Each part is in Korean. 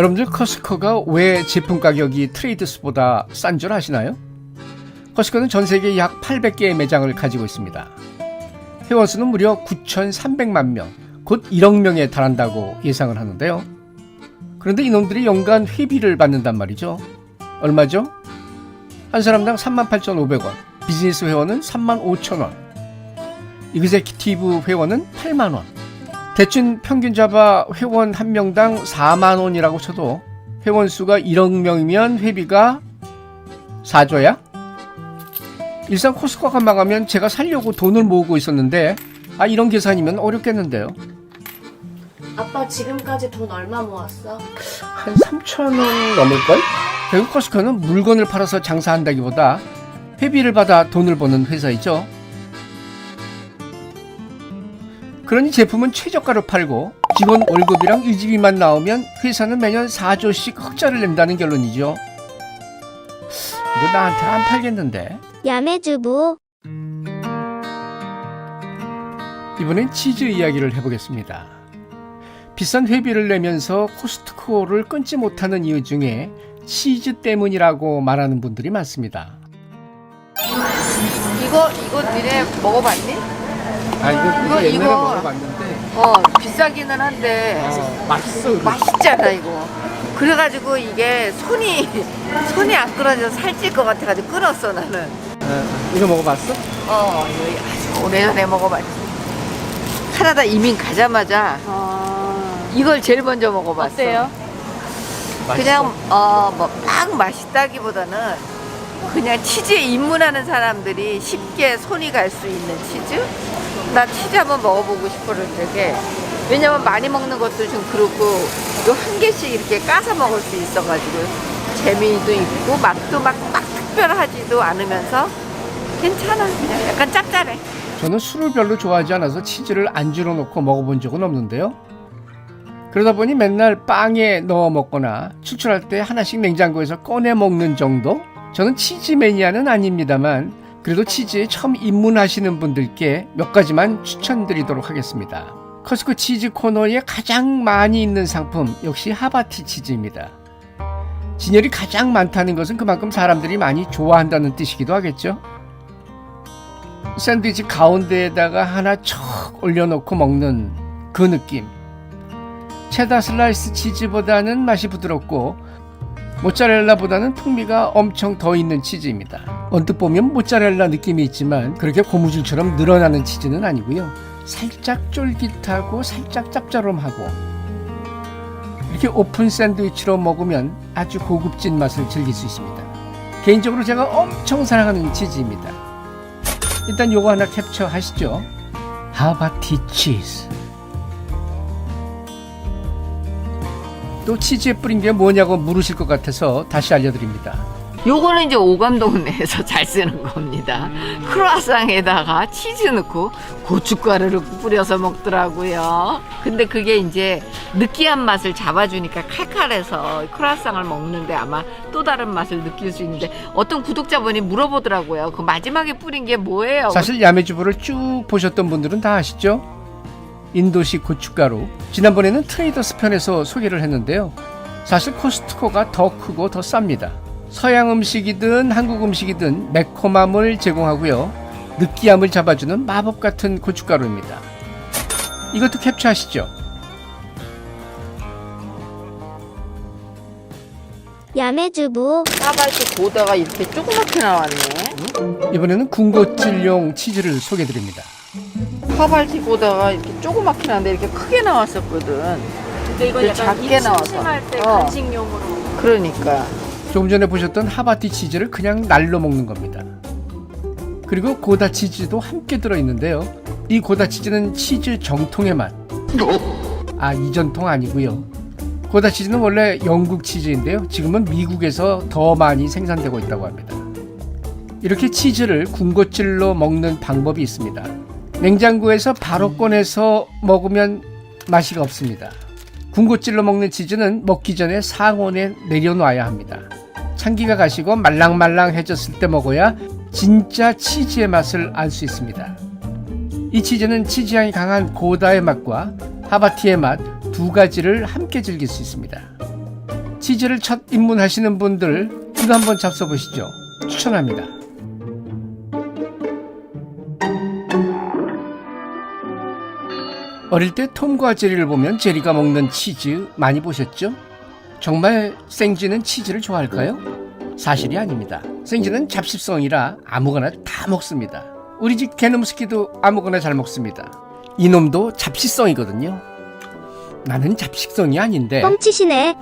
여러분들 커스코가 왜 제품 가격이 트레이드스보다 싼 줄 아시나요? 커스코는 전 세계 약 800개의 매장을 가지고 있습니다. 회원 수는 무려 9,300만 명, 곧 1억 명에 달한다고 예상을 하는데요. 그런데 이놈들이 연간 회비를 받는단 말이죠. 얼마죠? 한 사람당 38,500원, 비즈니스 회원은 35,000원, 이그제큐티브 회원은 8만원, 대충 평균 잡아 회원 한 명당 4만 원이라고 쳐도 회원 수가 1억 명이면 회비가 4조야? 일산 코스코가 망하면 제가 살려고 돈을 모으고 있었는데 아 이런 계산이면 어렵겠는데요. 아빠 지금까지 돈 얼마 모았어? 한 3천 원 넘을걸? 결국 코스코는 물건을 팔아서 장사한다기보다 회비를 받아 돈을 버는 회사이죠. 그러니 제품은 최저가로 팔고 직원 월급이랑 유지비만 나오면 회사는 매년 4조씩 흑자를 낸다는 결론이죠. 이거 나한테 안 팔겠는데? 야매주부 이번엔 치즈 이야기를 해보겠습니다. 비싼 회비를 내면서 코스트코를 끊지 못하는 이유 중에 치즈 때문이라고 말하는 분들이 많습니다. 이거 이거 니네 먹어봤니? 아 이거, 이거, 옛날에 이거. 먹어봤는데 어 비싸기는 한데 어, 맛있어. 이거. 맛있잖아 이거. 그래가지고 이게 손이 손이 안 끊어져서 살찔 것 같아가지고 끊었어 나는. 어, 이거 먹어봤어? 어 이거 아주 오래전에 먹어봤지. 카나다 이민 가자마자 이걸 제일 먼저 먹어봤어. 어때요? 그냥 어뭐막 맛있다기보다는 그냥 치즈에 입문하는 사람들이 쉽게 손이 갈 수 있는 치즈? 나 치즈 한번 먹어보고 싶었는데 왜냐면 많이 먹는 것도 좀 그렇고 요한 개씩 이렇게 까서 먹을 수 있어가지고 재미도 있고 맛도 막, 막 특별하지도 않으면서 괜찮아 그냥 약간 짭짤해 저는 술을 별로 좋아하지 않아서 치즈를 안주로 넣고 먹어본 적은 없는데요. 그러다 보니 맨날 빵에 넣어 먹거나 출출할 때 하나씩 냉장고에서 꺼내 먹는 정도? 저는 치즈 매니아는 아닙니다만 그래도 치즈에 처음 입문하시는 분들께 몇 가지만 추천드리도록 하겠습니다. 커스코 치즈 코너에 가장 많이 있는 상품 역시 하바티 치즈입니다. 진열이 가장 많다는 것은 그만큼 사람들이 많이 좋아한다는 뜻이기도 하겠죠. 샌드위치 가운데에다가 하나 척 올려놓고 먹는 그 느낌. 체다 슬라이스 치즈보다는 맛이 부드럽고 모짜렐라보다는 풍미가 엄청 더 있는 치즈입니다. 언뜻 보면 모짜렐라 느낌이 있지만 그렇게 고무줄처럼 늘어나는 치즈는 아니고요. 살짝 쫄깃하고 살짝 짭짤함하고 이렇게 오픈 샌드위치로 먹으면 아주 고급진 맛을 즐길 수 있습니다. 개인적으로 제가 엄청 사랑하는 치즈입니다. 일단 요거 하나 캡처 하시죠. 하바티 치즈. 또 치즈에 뿌린 게 뭐냐고 물으실 것 같아서 다시 알려드립니다. 요거는 이제 오감동네에서 잘 쓰는 겁니다. 크루아상에다가 치즈 넣고 고춧가루를 뿌려서 먹더라고요. 근데 그게 이제 느끼한 맛을 잡아주니까 칼칼해서 크루아상을 먹는데 아마 또 다른 맛을 느낄 수 있는데 어떤 구독자분이 물어보더라고요. 그 마지막에 뿌린 게 뭐예요? 사실 야매주부를 쭉 보셨던 분들은 다 아시죠? 인도식 고춧가루. 지난번에는 트레이더스 편에서 소개를 했는데요. 사실 코스트코가 더 크고 더 쌉니다. 서양 음식이든 한국 음식이든 매콤함을 제공하고요. 느끼함을 잡아주는 마법 같은 고춧가루입니다. 이것도 캡처하시죠. 야매주부 사발치 보다가 이렇게 조그맣게 나왔네. 이번에는 군것질용 치즈를 소개드립니다. 사발치 보다가 이렇게 조그맣게 나왔는데 이렇게 크게 나왔었거든. 근데 이거 그 약간 작게 입 나와서. 심심할 때 어. 간식용으로 그러니까. 조금 전에 보셨던 하바티 치즈를 그냥 날로 먹는 겁니다. 그리고 고다 치즈도 함께 들어있는데요. 이 고다 치즈는 치즈 정통의 맛. 아, 이전통 아니고요. 고다 치즈는 원래 영국 치즈인데요. 지금은 미국에서 더 많이 생산되고 있다고 합니다. 이렇게 치즈를 군것질로 먹는 방법이 있습니다. 냉장고에서 바로 꺼내서 먹으면 맛이 없습니다. 군것질로 먹는 치즈는 먹기 전에 상온에 내려놔야 합니다. 찬기가 가시고 말랑말랑해졌을 때 먹어야 진짜 치즈의 맛을 알 수 있습니다. 이 치즈는 치즈향이 강한 고다의 맛과 하바티의 맛 두 가지를 함께 즐길 수 있습니다. 치즈를 첫 입문하시는 분들 이거 한번 잡숴보시죠. 추천합니다. 어릴 때 톰과 제리를 보면 제리가 먹는 치즈 많이 보셨죠? 정말 생쥐는 치즈를 좋아할까요? 사실이 아닙니다. 생쥐는 잡식성이라 아무거나 다 먹습니다. 우리 집 개놈스키도 아무거나 잘 먹습니다. 이놈도 잡식성이거든요. 나는 잡식성이 아닌데. 뻥치시네.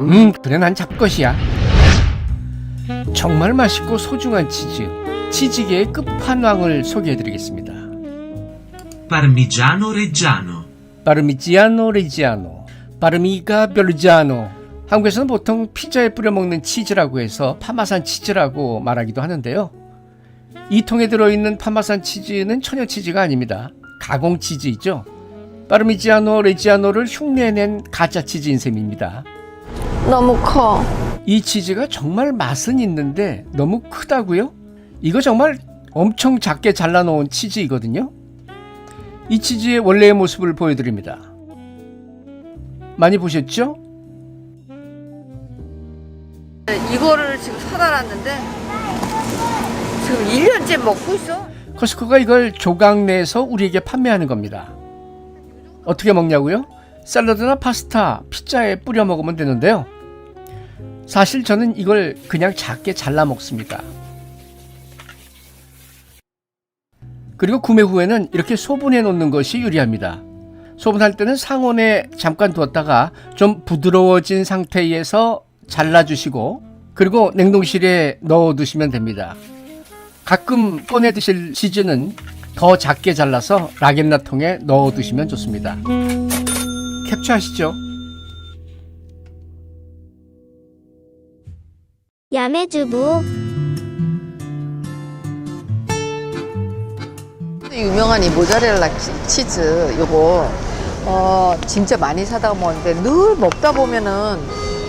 음, 그래 난 잡것이야. 정말 맛있고 소중한 치즈. 치즈계의 끝판왕을 소개해드리겠습니다. Parmigiano Reggiano. 파르미지아노 레지아노. 파르미가 별루지아노. 한국에서는 보통 피자에 뿌려 먹는 치즈라고 해서 파마산 치즈라고 말하기도 하는데요. 이 통에 들어있는 파마산 치즈는 천연 치즈가 아닙니다. 가공 치즈이죠. 파르미지아노 레지아노를 흉내낸 가짜 치즈인 셈입니다. 너무 커. 이 치즈가 정말 맛은 있는데 너무 크다고요? 이거 정말 엄청 작게 잘라놓은 치즈이거든요. 이 치즈의 원래의 모습을 보여드립니다. 많이 보셨죠? 이거를 지금 사다 놨는데 지금 1년째 먹고 있어. 커스코가 이걸 조각 내서 우리에게 판매하는 겁니다. 어떻게 먹냐고요? 샐러드나 파스타, 피자에 뿌려 먹으면 되는데요. 사실 저는 이걸 그냥 작게 잘라 먹습니다. 그리고 구매 후에는 이렇게 소분해 놓는 것이 유리합니다. 소분할 때는 상온에 잠깐 두었다가 좀 부드러워진 상태에서 잘라주시고 그리고 냉동실에 넣어 두시면 됩니다. 가끔 꺼내 드실 치즈는 더 작게 잘라서 라겐나 통에 넣어 두시면 좋습니다. 캡처하시죠. 야매주부. 유명한 이 모짜렐라 치- 치즈 요거 어 진짜 많이 사다 먹었는데 늘 먹다 보면은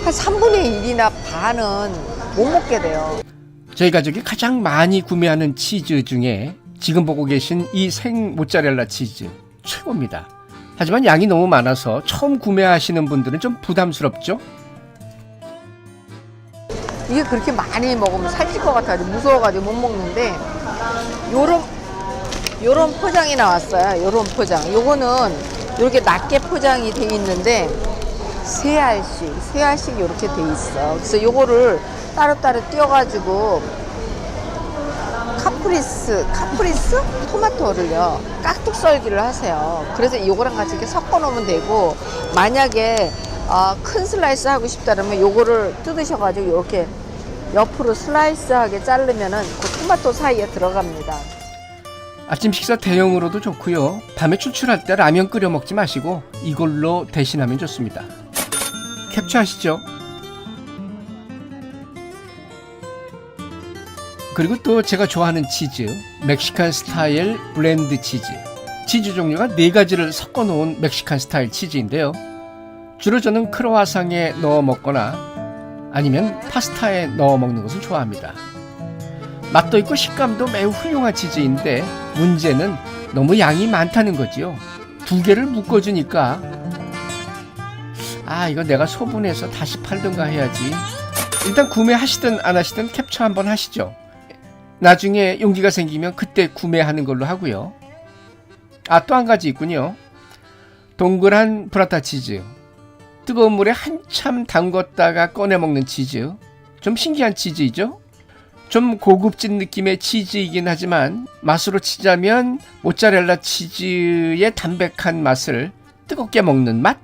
한 3분의 1이나 반은 못 먹게 돼요. 저희 가족이 가장 많이 구매하는 치즈 중에 지금 보고 계신 이 생 모짜렐라 치즈 최고입니다. 하지만 양이 너무 많아서 처음 구매하시는 분들은 좀 부담스럽죠? 이게 그렇게 많이 먹으면 살찔 것 같아서 무서워가지고 못 먹는데 요런 요런 포장이 나왔어요. 요런 포장. 요거는 이렇게 낮게 포장이 돼 있는데 세 알씩 세 알씩 이렇게 돼 있어. 그래서 요거를 따로따로 띄어가지고 카프리스 카프리스 토마토를요 깍둑 썰기를 하세요. 그래서 요거랑 같이 이렇게 섞어 놓으면 되고 만약에 아, 큰 슬라이스 하고 싶다면 요거를 뜯으셔가지고 이렇게 옆으로 슬라이스하게 자르면은 그 토마토 사이에 들어갑니다. 아침 식사 대용으로도 좋고요. 밤에 출출할 때 라면 끓여 먹지 마시고 이걸로 대신하면 좋습니다. 캡처하시죠. 그리고 또 제가 좋아하는 치즈, 멕시칸 스타일 블렌드 치즈. 치즈 종류가 네 가지를 섞어 놓은 멕시칸 스타일 치즈인데요. 주로 저는 크로와상에 넣어 먹거나 아니면 파스타에 넣어 먹는 것을 좋아합니다. 맛도 있고 식감도 매우 훌륭한 치즈인데 문제는 너무 양이 많다는 거지요. 두 개를 묶어주니까 아 이거 내가 소분해서 다시 팔든가 해야지. 일단 구매하시든 안 하시든 캡처 한번 하시죠. 나중에 용기가 생기면 그때 구매하는 걸로 하고요. 아 또 한 가지 있군요. 동그란 브라타 치즈. 뜨거운 물에 한참 담궜다가 꺼내 먹는 치즈. 좀 신기한 치즈이죠? 좀 고급진 느낌의 치즈이긴 하지만 맛으로 치자면 모짜렐라 치즈의 담백한 맛을 뜨겁게 먹는 맛?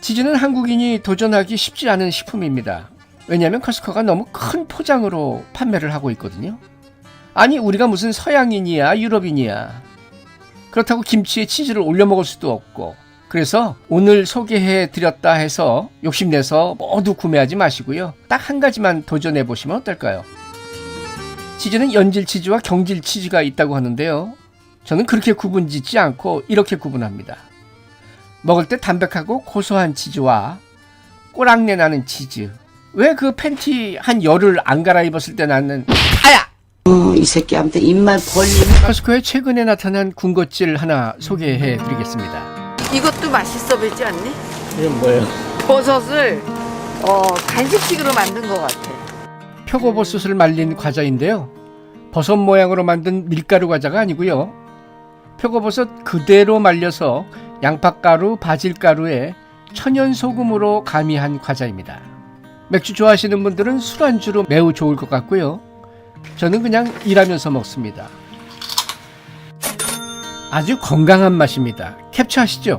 치즈는 한국인이 도전하기 쉽지 않은 식품입니다. 왜냐하면 커스코가 너무 큰 포장으로 판매를 하고 있거든요. 아니 우리가 무슨 서양인이야 유럽인이야. 그렇다고 김치에 치즈를 올려 먹을 수도 없고 그래서 오늘 소개해 드렸다 해서 욕심내서 모두 구매하지 마시고요. 딱 한 가지만 도전해 보시면 어떨까요? 치즈는 연질 치즈와 경질 치즈가 있다고 하는데요. 저는 그렇게 구분 짓지 않고 이렇게 구분합니다. 먹을 때 담백하고 고소한 치즈와 꼬랑내 나는 치즈. 왜 그 팬티 한 열흘 안 갈아입었을 때 나는 아야! 어, 이 새끼한테 입만 벌리면 커스코에 최근에 나타난 군것질 하나 소개해 드리겠습니다. 이것도 맛있어 보이지 않니? 이건 뭐예요? 버섯을 어, 간식식으로 만든 것 같아. 표고버섯을 말린 과자인데요. 버섯 모양으로 만든 밀가루 과자가 아니고요. 표고버섯 그대로 말려서 양파가루, 바질가루에 천연 소금으로 가미한 과자입니다. 맥주 좋아하시는 분들은 술안주로 매우 좋을 것 같고요. 저는 그냥 일하면서 먹습니다. 아주 건강한 맛입니다. 캡처하시죠?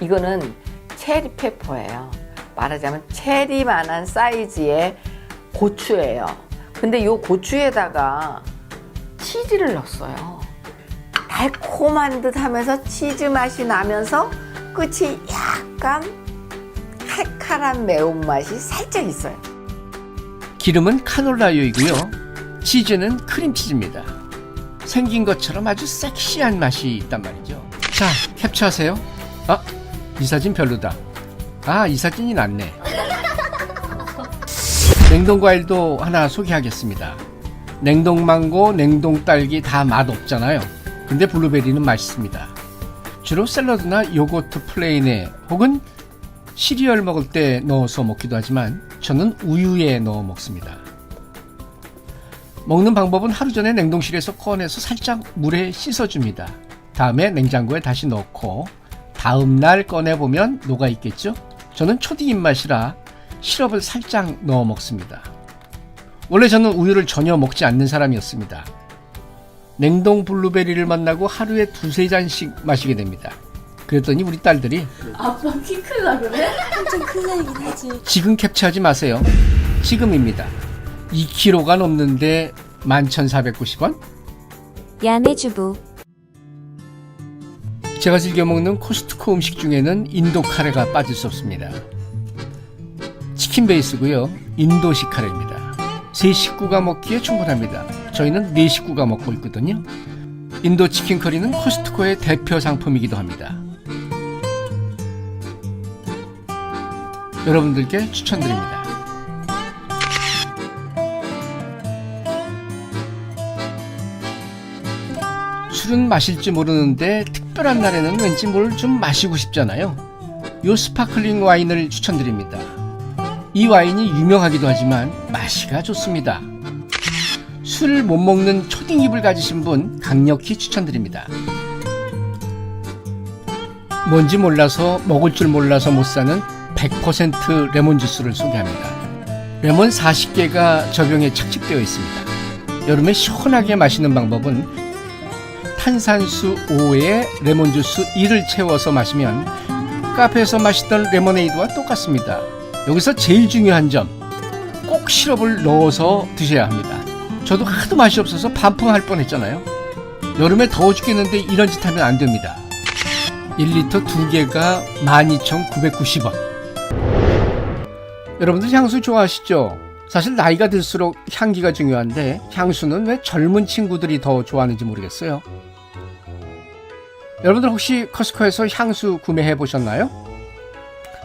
이거는 체리 페퍼예요. 말하자면 체리만한 사이즈의 고추예요. 근데 이 고추에다가 치즈를 넣었어요. 달콤한 듯 하면서 치즈 맛이 나면서 끝이 약간 칼칼한 매운맛이 살짝 있어요. 기름은 카놀라유이고요. 치즈는 크림치즈입니다. 생긴 것처럼 아주 섹시한 맛이 있단 말이죠. 자, 캡처하세요. 아, 이 사진 별로다. 아, 이 사진이 낫네. 냉동 과일도 하나 소개하겠습니다. 냉동 망고, 냉동 딸기 다 맛없잖아요. 근데 블루베리는 맛있습니다. 주로 샐러드나 요거트 플레인에 혹은 시리얼 먹을 때 넣어서 먹기도 하지만 저는 우유에 넣어 먹습니다. 먹는 방법은 하루 전에 냉동실에서 꺼내서 살짝 물에 씻어줍니다. 다음에 냉장고에 다시 넣고 다음 날 꺼내보면 녹아 있겠죠? 저는 초딩 입맛이라 시럽을 살짝 넣어 먹습니다. 원래 저는 우유를 전혀 먹지 않는 사람이었습니다. 냉동 블루베리를 만나고 하루에 두세 잔씩 마시게 됩니다. 그랬더니 우리 딸들이 아빠 키 클라 그래? 지금 캡처하지 마세요. 지금입니다. 2kg가 넘는데 11,490원? 야매주부 제가 즐겨 먹는 코스트코 음식 중에는 인도 카레가 빠질 수 없습니다. 치킨 베이스고요. 인도식 카레입니다. 세 식구가 먹기에 충분합니다. 저희는 네 식구가 먹고 있거든요. 인도 치킨 커리는 코스트코의 대표 상품이기도 합니다. 여러분들께 추천드립니다. 술은 마실지 모르는데 특별한 날에는 왠지 뭘 좀 마시고 싶잖아요. 요 스파클링 와인을 추천드립니다. 이 와인이 유명하기도 하지만 맛이가 좋습니다. 술을 못 먹는 초딩 입을 가지신 분 강력히 추천드립니다. 뭔지 몰라서 먹을 줄 몰라서 못 사는 100% 레몬 주스를 소개합니다. 레몬 40개가 저병에 착집되어 있습니다. 여름에 시원하게 마시는 방법은 탄산수 5에 레몬 주스 2를 채워서 마시면 카페에서 마시던 레모네이드와 똑같습니다. 여기서 제일 중요한 점, 꼭 시럽을 넣어서 드셔야 합니다. 저도 하도 맛이 없어서 반품할 뻔했잖아요. 여름에 더워 죽겠는데 이런 짓 하면 안 됩니다. 1리터 2개가 12,990원. 여러분들 향수 좋아하시죠? 사실 나이가 들수록 향기가 중요한데 향수는 왜 젊은 친구들이 더 좋아하는지 모르겠어요. 여러분들 혹시 커스코에서 향수 구매해 보셨나요?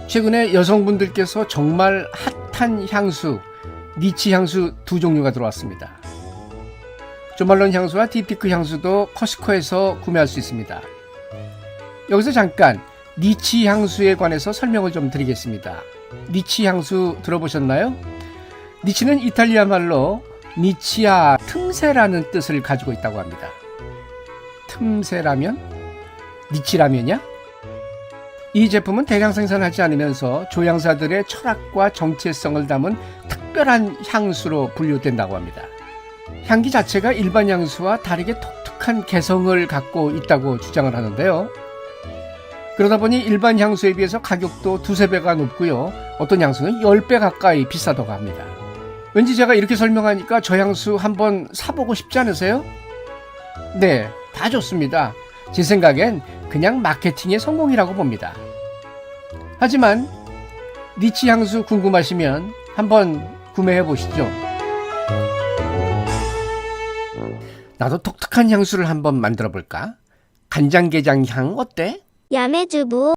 최근에 여성분들께서 정말 핫한 향수, 니치 향수 두 종류가 들어왔습니다. 조말론 향수와 디피크 향수도 커스코에서 구매할 수 있습니다. 여기서 잠깐 니치 향수에 관해서 설명을 좀 드리겠습니다. 니치 향수 들어보셨나요? 니치는 이탈리아 말로 니치아 틈새라는 뜻을 가지고 있다고 합니다. 틈새라면? 니치라면이야? 이 제품은 대량 생산하지 않으면서 조향사들의 철학과 정체성을 담은 특별한 향수로 분류된다고 합니다. 향기 자체가 일반 향수와 다르게 독특한 개성을 갖고 있다고 주장을 하는데요. 그러다 보니 일반 향수에 비해서 가격도 두세 배가 높고요. 어떤 향수는 10배 가까이 비싸다고 합니다. 왠지 제가 이렇게 설명하니까 저 향수 한번 사보고 싶지 않으세요? 네, 다 좋습니다. 제 생각엔 그냥 마케팅의 성공이라고 봅니다. 하지만 니치 향수 궁금하시면 한번 구매해 보시죠. 나도 독특한 향수를 한번 만들어 볼까? 간장게장 향 어때? 야매주부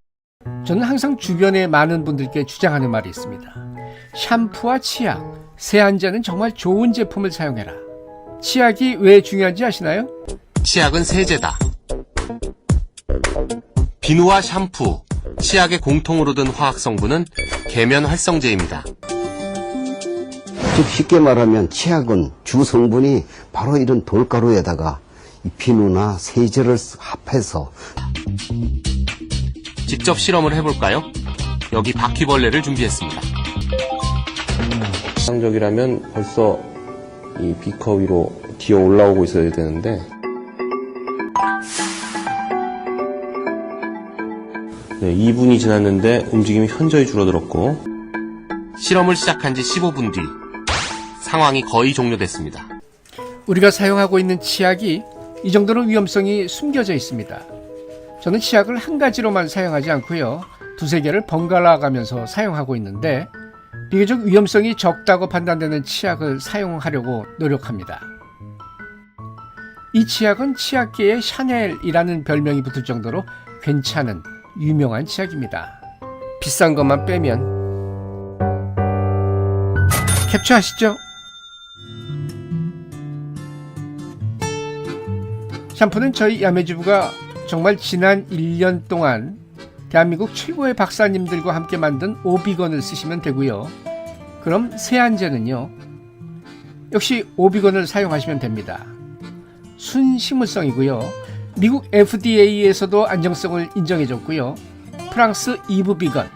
저는 항상 주변에 많은 분들께 주장하는 말이 있습니다. 샴푸와 치약, 세안제는 정말 좋은 제품을 사용해라. 치약이 왜 중요한지 아시나요? 치약은 세제다. 비누와 샴푸, 치약의 공통으로 든 화학 성분은 계면 활성제입니다. 즉 쉽게 말하면 치약은 주 성분이 바로 이런 돌가루에다가 이 비누나 세제를 합해서 직접 실험을 해볼까요? 여기 바퀴벌레를 준비했습니다. 정상적이라면 벌써 이 비커 위로 기어 올라오고 있어야 되는데 네, 2분이 지났는데 움직임이 현저히 줄어들었고 실험을 시작한 지 15분 뒤 상황이 거의 종료됐습니다. 우리가 사용하고 있는 치약이 이 정도로 위험성이 숨겨져 있습니다. 저는 치약을 한 가지로만 사용하지 않고요. 두세 개를 번갈아 가면서 사용하고 있는데 비교적 위험성이 적다고 판단되는 치약을 사용하려고 노력합니다. 이 치약은 치약계의 샤넬이라는 별명이 붙을 정도로 괜찮은 유명한 치약입니다. 비싼 것만 빼면 캡처하시죠? 샴푸는 저희 야매주부가 정말 지난 1년 동안 대한민국 최고의 박사님들과 함께 만든 오비건을 쓰시면 되고요. 그럼 세안제는요. 역시 오비건을 사용하시면 됩니다. 순식물성이고요. 미국 FDA에서도 안정성을 인정해줬고요. 프랑스 이브 비건,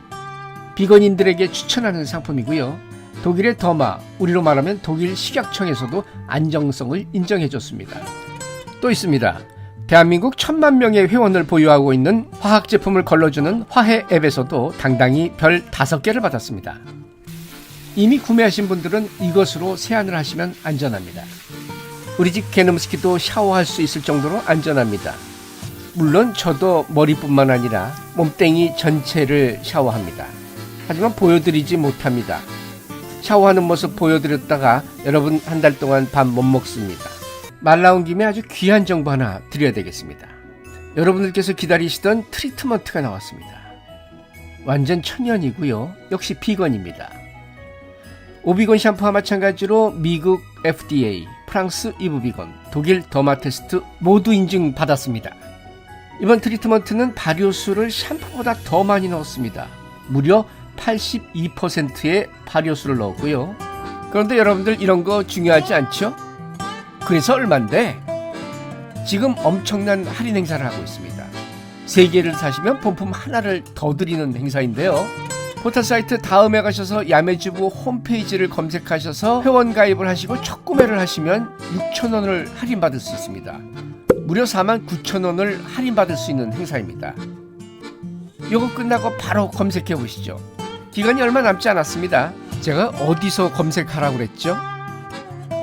비건인들에게 추천하는 상품이고요. 독일의 더마, 우리로 말하면 독일 식약청에서도 안정성을 인정해줬습니다. 또 있습니다. 대한민국 천만 명의 회원을 보유하고 있는 화학 제품을 걸러주는 화해 앱에서도 당당히 별 다섯 개를 받았습니다. 이미 구매하신 분들은 이것으로 세안을 하시면 안전합니다. 우리 집 개놈스키도 샤워할 수 있을 정도로 안전합니다. 물론 저도 머리뿐만 아니라 몸땡이 전체를 샤워합니다. 하지만 보여드리지 못합니다. 샤워하는 모습 보여드렸다가 여러분 한 달 동안 밥 못 먹습니다. 말 나온 김에 아주 귀한 정보 하나 드려야 되겠습니다. 여러분들께서 기다리시던 트리트먼트가 나왔습니다. 완전 천연이고요. 역시 비건입니다. 오비건 샴푸와 마찬가지로 미국 FDA, 프랑스 이브비건, 독일 더마테스트 모두 인증 받았습니다. 이번 트리트먼트는 발효수를 샴푸보다 더 많이 넣었습니다. 무려 82%의 발효수를 넣었고요. 그런데 여러분들 이런 거 중요하지 않죠? 그래서 얼만데? 지금 엄청난 할인 행사를 하고 있습니다. 세 개를 사시면 본품 하나를 더 드리는 행사인데요. 포털 사이트 다음에 가셔서 야매주부 홈페이지를 검색하셔서 회원 가입을 하시고 첫 구매를 하시면 6,000원을 할인받을 수 있습니다. 무려 49,000원을 할인받을 수 있는 행사입니다. 요거 끝나고 바로 검색해 보시죠. 기간이 얼마 남지 않았습니다. 제가 어디서 검색하라고 그랬죠?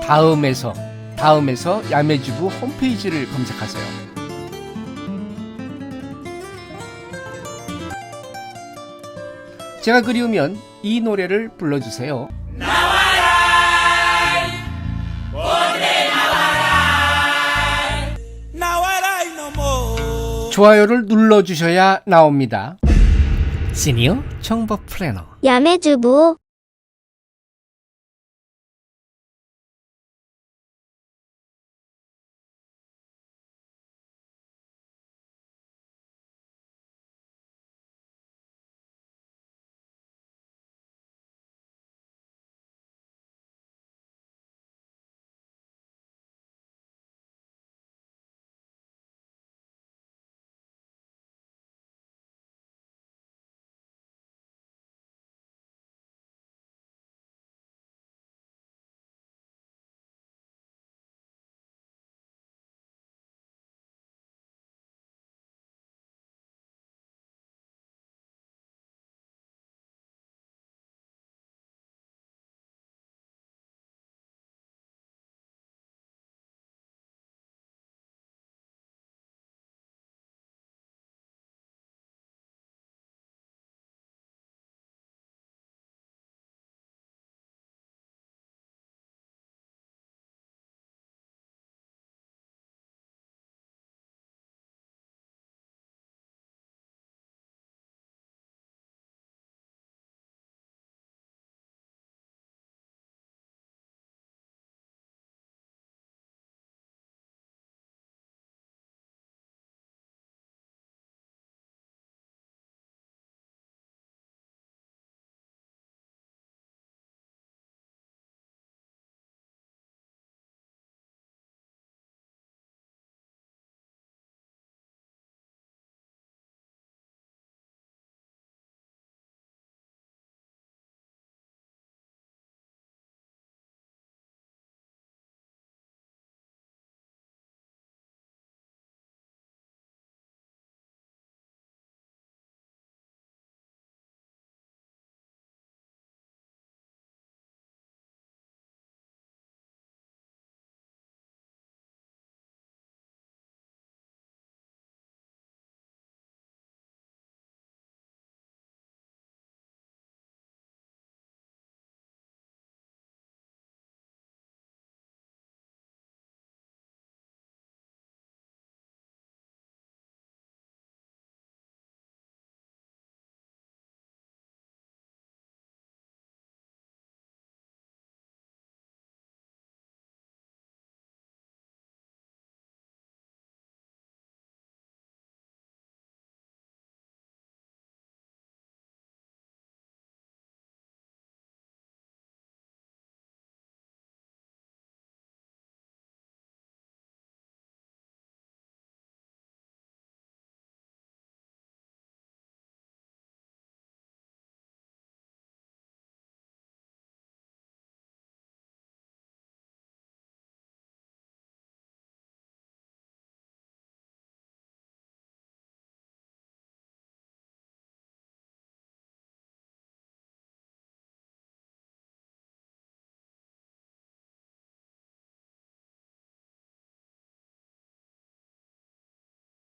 다음에서 다음에서 야매주부 홈페이지를 검색하세요. 제가 그리우면 이 노래를 불러주세요. 좋아요를 눌러주셔야 나옵니다. 시니어 정보 플래너 야매주부